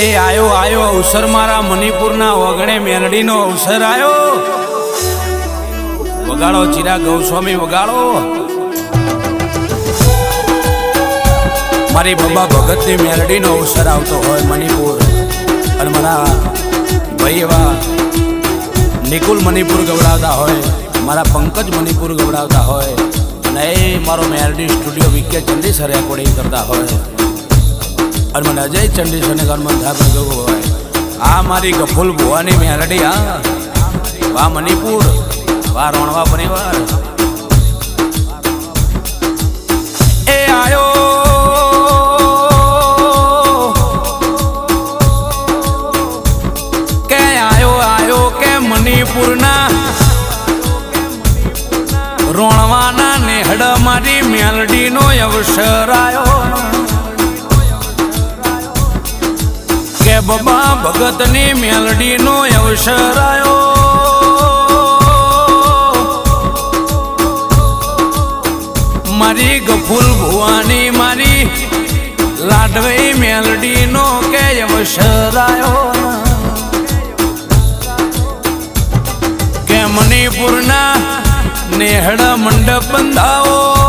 એ આયો આયો, અવસર મારા મણિપુરના વગણે મેલડીનો અવસર આયો. વગાડો ચિરા ગૌસ્વામી, વગાડો. મારી બબ્બા ભગતની મેલડીનો અવસર આવતો હોય મણિપુર. અને મારા ભાઈ એવા નિકુલ મણિપુર ગવડાવતા હોય, મારા પંકજ મણિપુર ગવડાવતા હોય, અને મારો મેલડી સ્ટુડિયો વિકે ચંડીસર રેકોર્ડિંગ કરતા હોય. અને મને અજય ચંડીસરને ઘરમાં ધાબે ગયો હોય. આ મારી ગફુલ ભુવાની મેલડી હા વા મણિપુર, વા રોણવા પરિવાર. એ આયો. કે આયો આયો કે મણિપુરના. રોણવાના નેહડ મારી મેલડીનો અવસર આયો. બબા ભગતની મેલડીનો અવસર આવ્યો મારી ગફુલ ભુવાની મારી લાડવી મેલડીનો કે અવસર આવ્યો કે મણિપુરના નેહડા મંડપ બંધાવો.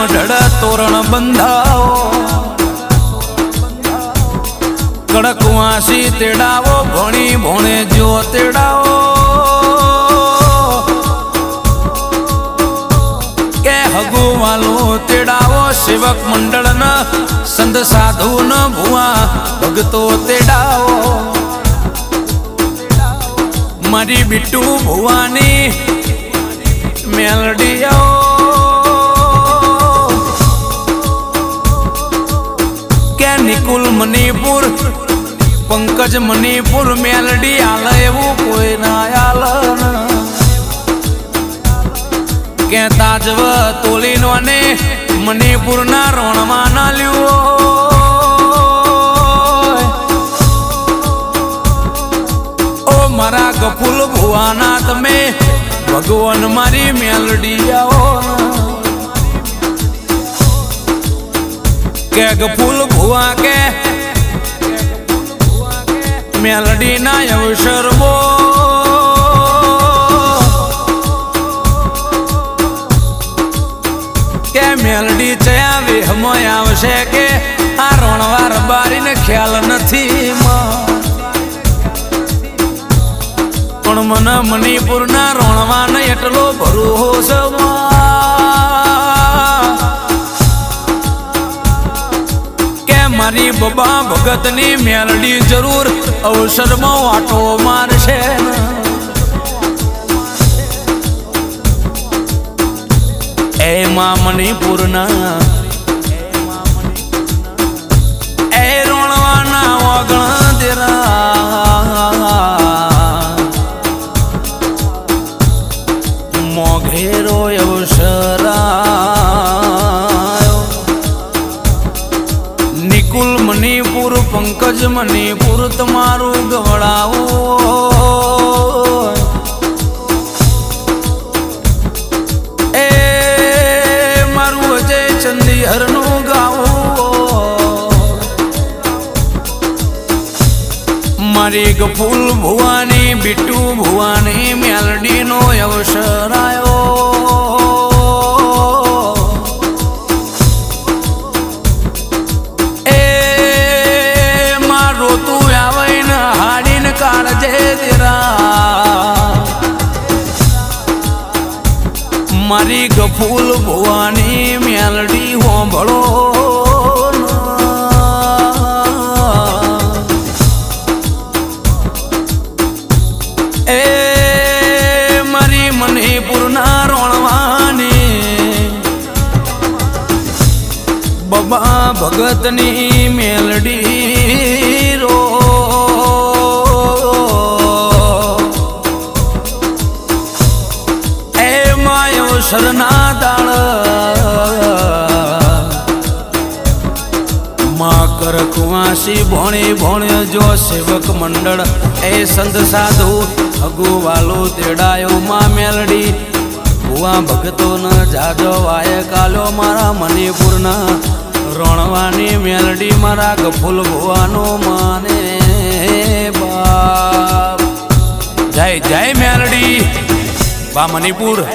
મઢડા તોરણ બંધાવો. કડક વાસી તેડાવો, ભણી ભોણે જો તેડાવો. કે હગુ વાલો તેડાવો, સેવક મંડળ સંત સાધુ ન ભુવા ભગતો તેડાવો. મારી બીટુ ભુવાની પંકજ મણિપુર મેલડી આલ એવું કોઈ ના આલ કે તાજવ તોલીનો ને મણિપુરના રોણમાં ના લ્યો મારા ગફુલ ભુવાના તમે ભગવાન મારી મેલડી આવો કે ગફુલ ભુવા કે મેલડી ના અવસર બો કે મેલડી ચયા વિહમય આવશે કે આ રણવાર બારીને ખ્યાલ નથી પણ મને મણિપુરના રોણવાને એટલો ભરોસો કે મારી બબા ભગતની મેલડી જરૂર અવસરમાં વાટો મારશે. એમાં મણિપુરના. એ રોણવાના વગણ દેરા. મોઘેરો અવસરાયો પંકજ પૂરત તમારું ગવડાવો. એ મારું અજય ચંદી હરનું ગાવું. મારી ગફૂલ ભુવાની, બીટુ ભુવાની, મેલડીનો અવસર આયો ભવાની ભુવાની મેલડી હોંભળો એ મારી મણિપુરના રોણવાની બબા ભગતની મેલડી કરકવાસી ભોણી ભોણે જો સેવક મંડળ એ સંત સાધુ અગુ વાલો તેડાયો માં મેલડી. ભુવા ભગતો ન જાજો વાય કાલો મારા મણિપુરના. રણવાની મેલડી મારા ગફુલ ભુવાનો માને બાપ. જય જય મેલડી. બા મણિપુર.